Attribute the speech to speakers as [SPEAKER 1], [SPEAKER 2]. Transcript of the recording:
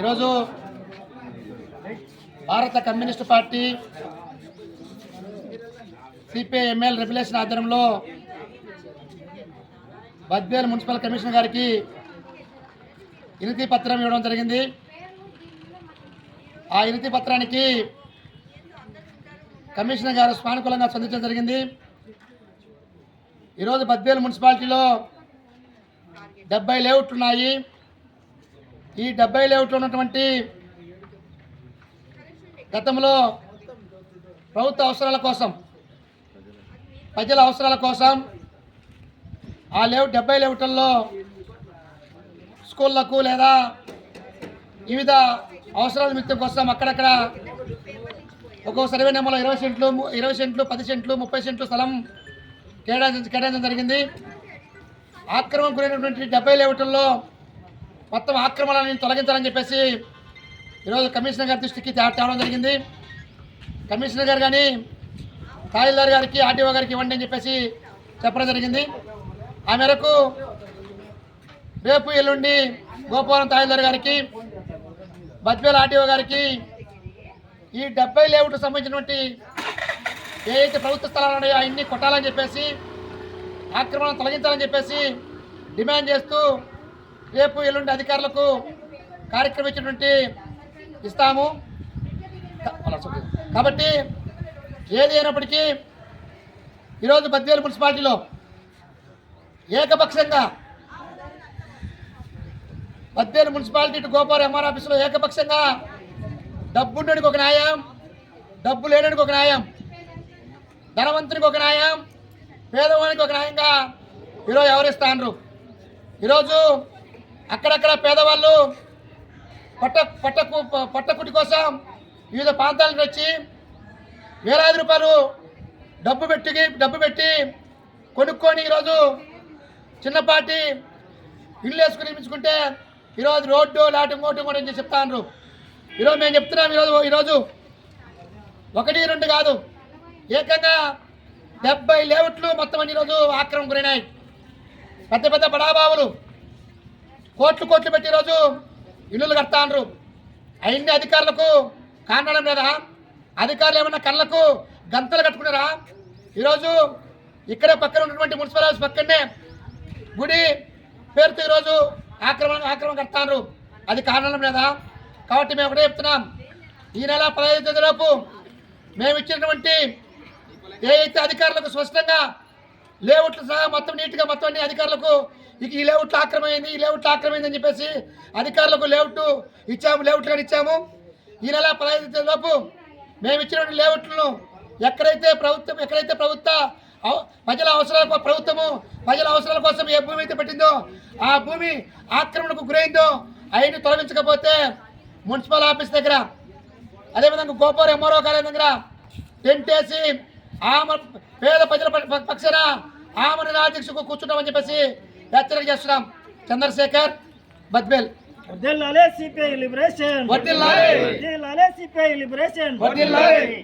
[SPEAKER 1] ఈరోజు భారత communist party CPIML regulation ఆధ్వర్యంలో బద్వేల్ మున్సిపల్ కమిషనర్ గారికి వినతి పత్రం ఇవ్వడం జరిగింది. ఆ వినతి పత్రానికి కమిషనర్ గారు సానుకూలంగా స్పందించడం జరిగింది. ఈరోజు బద్వేలు మున్సిపాలిటీలో డెబ్బై లేఅవుట్లు ఉన్నాయి. ఈ డెబ్బై లేఅవుట్లో ఉన్నటువంటి గతంలో ప్రభుత్వ అవసరాల కోసం ప్రజల అవసరాల కోసం ఆ లేవు డెబ్బై లేఅవుట్లలో స్కూళ్ళకు లేదా వివిధ అవసరాల నిమిత్తం కోసం అక్కడక్కడ ఒక్కో సర్వే నెంబర్లో ఇరవై సెంట్లు ఇరవై సెంట్లు పది సెంట్లు ముప్పై సెంట్లు స్థలం కేటాయించ కేటాయించడం జరిగింది. ఆక్రమం గురైనటువంటి డెబ్బై లేఅవుట్లలో మొత్తం ఆక్రమణలను తొలగించాలని చెప్పేసి ఈరోజు కమిషనర్ గారి దృష్టికి తేవడం జరిగింది. కమిషనర్ గారు కానీ తహసీల్దార్ గారికి ఆర్టీఓ గారికి ఇవ్వండి అని చెప్పేసి చెప్పడం జరిగింది. ఆ మేరకు రేపు ఎల్లుండి గోపాలం తహసీల్దార్ గారికి బద్వేల్ ఆర్టీఓ గారికి ఈ డెబ్బై లేఅవుట్ సంబంధించినటువంటి ఏ ప్రభుత్వ స్థలాలు ఉన్నాయో అవన్నీ కొట్టాలని చెప్పేసి ఆక్రమణ తొలగించాలని చెప్పేసి డిమాండ్ చేస్తూ రేపు ఎల్లుండి అధికారులకు కార్యక్రమం ఇచ్చినటువంటి ఇస్తాము కాబట్టి ఏది అయినప్పటికీ ఈరోజు బద్వేలు మున్సిపాలిటీలో ఏకపక్షంగా Badvel municipality to Gopal MR ఆఫీసులో ఏకపక్షంగా డబ్బుండడానికి ఒక న్యాయం డబ్బు లేడానికి ఒక న్యాయం ధనవంతునికి ఒక న్యాయం పేదవానికి ఒక న్యాయంగా ఈరోజు ఎవరిస్తాండ్రు ఈరోజు అక్కడక్కడ పేదవాళ్ళు పట్ట పట్టకు పట్టకుటి కోసం వివిధ ప్రాంతాలకు వచ్చి వేలాది రూపాయలు డబ్బు పెట్టి డబ్బు పెట్టి కొనుక్కొని ఈరోజు చిన్నపాటి ఇల్లు వేసుకుని నిర్మించుకుంటే ఈరోజు రోడ్డు లాటి ఇంకోటి కూడా అని చెప్తాను ఈరోజు మేము చెప్తున్నాం ఈరోజు ఈరోజు ఒకటి రెండు కాదు. ఏకంగా డెబ్బై లేఅవుట్లు మొత్తం అన్ని ఈరోజు ఆక్రమణ గురైనాయి. పెద్ద పెద్ద బడాబావులు. కోట్లు కోట్లు పెట్టి ఈరోజు ఇల్లులు కడతాండ్రు అవన్నీ అధికారులకు కానడం లేదా? అధికారులు ఏమన్నా కళ్ళకు గంతలు కట్టుకున్నారా? ఈరోజు ఇక్కడే పక్కన ఉన్నటువంటి మున్సిపల్ హౌస్ పక్కనే గుడి పేరుతో ఈరోజు ఆక్రమణ ఆక్రమణ కడతాండ్రు అది కారణం లేదా? కాబట్టి మేము ఒకటే చెప్తున్నాం. ఈ నెల పదహైదు తేదీలోపు మేము ఇచ్చినటువంటి ఏ అయితే అధికారులకు స్పష్టంగా లేఅవుట్లు సహా మొత్తం నీట్గా మొత్తం అన్ని అధికారులకు ఇక ఈ లేఅవుట్లు ఆక్రమైంది ఈ లేఅవుట్లు ఆక్రమైంది అని చెప్పేసి అధికారులకు లేఅవుట్ ఇచ్చాము లేఅవుట్ కానీ ఇచ్చాము. ఈ నెల పదహైదు లోపు మేము ఇచ్చినటువంటి లేఅవుట్లను ఎక్కడైతే ప్రభుత్వం ఎక్కడైతే ప్రభుత్వ అవ- ప్రజల అవసరాల ప్రభుత్వము ప్రజల అవసరాల కోసం ఏ భూమి అయితే పెట్టిందో ఆ భూమి ఆక్రమణకు గురైందో అయిన తొలగించకపోతే మున్సిపల్ ఆఫీస్ దగ్గర అదేవిధంగా గోపాల్ ఎంఆర్ఓ కార్యాలయం దగ్గర టెంట్ వేసి ఆమె పేద ప్రజల పక్షాన ఆమె నిరాధ్యక్షకు కూర్చుంటామని చెప్పేసి హెచ్చరిక చేస్తున్నాం చంద్రశేఖర్ బద్వేల్
[SPEAKER 2] వర్ధిల్లాలే సిపిఐ లిబరేషన్
[SPEAKER 1] వర్ధిల్లాలి.
[SPEAKER 2] వర్ధిల్లాలే సిపిఐ లిబరేషన్
[SPEAKER 1] వర్ధిల్లాలి.